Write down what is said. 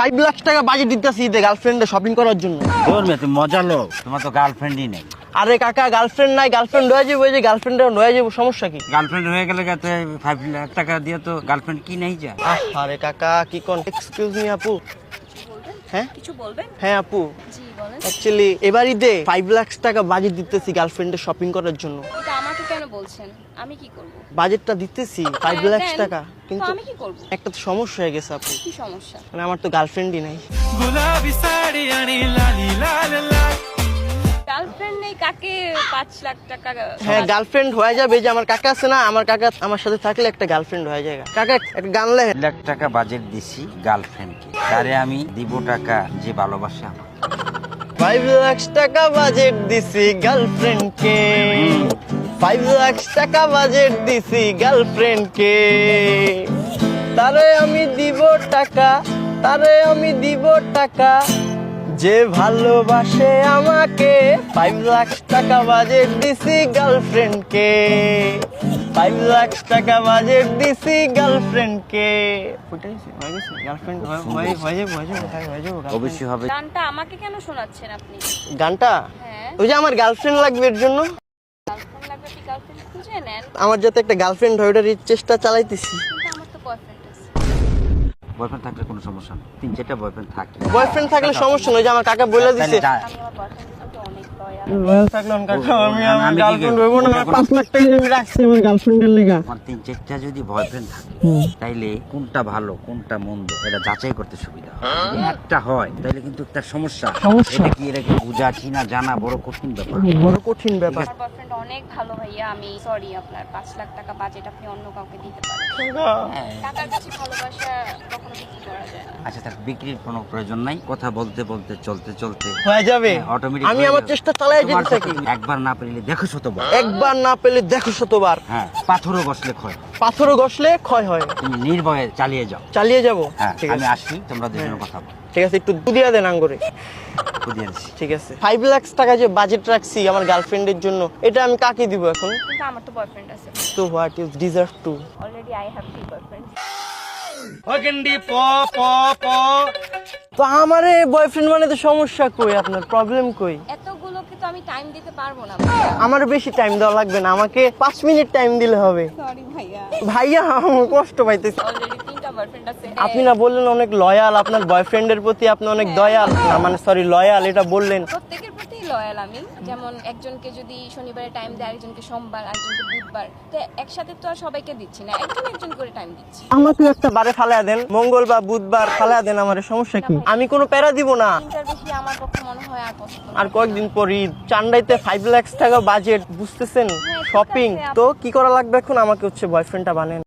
Five lakh টাকা budget দিতেছি ঈদে গার্লফ্রেন্ডে শপিং করার জন্য। তোর মেয়ে তুমি মজা লোক তোমার তো গার্লফ্রেন্ডই নেই। আরে কাকা গার্লফ্রেন্ড নাই গার্লফ্রেন্ড হয়ে যাব ওই যে গার্লফ্রেন্ডে হয়ে যাব সমস্যা কি? গার্লফ্রেন্ড হয়ে গেলে ফাইভ লাখ টাকা দিয়ে তো গার্লফ্রেন্ড কি নেই যায় আহ, আরে কাকা কি কোন? এক্সকিউজ মি আপু। হ্যাঁ? কিছু বলবেন? হ্যাঁ আপু। জি বলেন। অ্যাকচুয়ালি এবার ঈদে ফাইভ লাখ টাকা বাজেট দিতেছি গার্লফ্রেন্ডে শপিং করার জন্য। কেন বলছেন? আমি কি করব? বাজেটটা দিতেছি 5 লাখ টাকা। কিন্তু আমি কি করব? একটা তো সমস্যা হয়ে গেছে আপু। কি সমস্যা? মানে আমার তো গার্লফ্রেন্ডই নাই। গোলাপি শাড়ি আনি লালি লাল লাল। গার্লফ্রেন্ড নেই কাকে 5 লাখ টাকা হ্যাঁ গার্লফ্রেন্ড হয়ে যাবে যে আমার কাকা আছে না আমার কাকা আমার সাথে থাকলে একটা গার্লফ্রেন্ড হয়ে যায় কাকা একটা গান লেখে। লাখ টাকা বাজেট দিছি গার্লফ্রেন্ডকে তারে আমি দিব টাকা যে ভালোবাসে আমাকে। 5 লাখ টাকা বাজেট দিছি গার্লফ্রেন্ডকে ফাইভ লাখ টাকা বাজেট দিছি গার্লফ্রেন্ডকে তারে আমি দিব টাকা তারে আমি দিব টাকা। যে ভালোবাসে আমাকে ফাইভ লাখ টাকা বাজেট দিছি গার্লফ্রেন্ডকে ফাইভ লাখ টাকা বাজেট দিছি গার্লফ্রেন্ডকে। অবশ্যই হবে। গানটা আমাকে কেন শোনাচ্ছেন আপনি? গানটা? হ্যাঁ। ওই যে আমার গার্লফ্রেন্ড লাগবে এর জন্য গার্লফ্রেন্ড লাগবে আপনি গার্লফ্রেন্ড খুঁজে নেন আমার যাতে একটা গার্লফ্রেন্ড হয় ওটার চেষ্টা চালাইতেছি। কিন্তু আমার তো বয়ফ্রেন্ড বয়ফ্রেন্ড থাকলে কোনো সমস্যা নেই। তিন চারটা বয়ফ্রেন্ড থাকে। বয়ফ্রেন্ড থাকলে সমস্যা নয় যে আমার কাকা বলে দিছে। তাহলে যা- আমি আমার বয়ফ্রেন্ডের সাথে অনেক লয়াল লয়াল থাকলে আমার কাকা আমি আমার আমি কি গার্লফ্রেন্ড করব? হইব না ওটা পাঁচ লাখ টাকা আমি রাখছি আমার গার্লফ্রেন্ডের লেগা। আমার তিন চারটা যদি বয়ফ্রেন্ড থাকে তাইলে কোনটা ভালো কোনটা মন্দ এটা যাচাই করতে সুবিধা একটা হয় তাইলে কিন্তু একটা সমস্যা। সমস্যা। এটা কি এটা বোঝা চিনা জানা বড় কঠিন ব্যাপার? বড় কঠিন ব্যাপার। বয়ফ্রেন্ড অনেক ভালো ভাইয়া আমি সরি আপনার পাঁচ লাখ টাকা বাজেট আপনি অন্য কাউকে দিতে পারেন। টাকার কাছে ভালোবাসা কখনো বিক্রি করা যায় আচ্ছা তার বিক্রির কোনো প্রয়োজন নাই। কথা বলতে বলতে চলতে চলতে। হয়ে যাবে। অটোমেটিক আমি আমার চেষ্টা চালাই যেতে থাকি। একবার না পেলে দেখো শতবার একবার না পেলে দেখো শতবার হ্যাঁ পাথরও বসলে ক্ষয় পাথরও ঘষলে ক্ষয় হয়। তুমি নির্ভয়ে চালিয়ে যাও। চালিয়ে যাব। হ্যাঁ ঠিক আমি আছে। আসি তোমরা দুজনে কথা বলো। ঠিক আছে একটু দুদিয়া দেন আঙ্গুরে। ঠিক আছে। ফাইভ লাখ টাকা যে বাজেট রাখছি আমার গার্লফ্রেন্ডের জন্য এটা আমি কাকে দিব এখন? কিন্তু আমার তো বয়ফ্রেন্ড আছে। তো what you deserve to already I have three boyfriend তো আমারে বয়ফ্রেন্ড মানে তো সমস্যা কই আপনার? প্রবলেম কই? এতগুলোকে তো আমি টাইম দিতে পারব না। আমার বেশি টাইম দেওয়া লাগবে না আমাকে পাঁচ মিনিট টাইম দিলে হবে। সরি ভাইয়া। ভাইয়া আমার কষ্ট পাইতেছি। অলরেডি তিনটা বয়ফ্রেন্ড আছে আপনি না বললেন অনেক লয়াল আপনার বয়ফ্রেন্ডের প্রতি আপনি অনেক দয়াল। মানে সরি লয়াল এটা বললেন। প্রত্যেকের প্রতি লয়াল আমি। যেমন একজনকে যদি শনিবারে টাইম দেয় আরেকজনকে সোমবার আরেকজনকে বুধবার। তো একসাথে তো আর সবাইকে দিচ্ছি না একজন একজন করে টাইম দিচ্ছি। আমাকে একটা বারে ফালায়া দেন মঙ্গল বা বুধবার ফালায়া দেন আমার সমস্যা কি? আমি কোনো প্যারা দিব না। আমার পক্ষে মনে হয় আর পছন্দ আর কয়েকদিন পর ঈদ চান্ডাইতে ফাইভ লাখ টাকা বাজেট বুঝতেছেন? হ্যাঁ, শপিং তো কি করা লাগবে এখন? আমাকে হচ্ছে বয়ফ্রেন্ডটা বানেন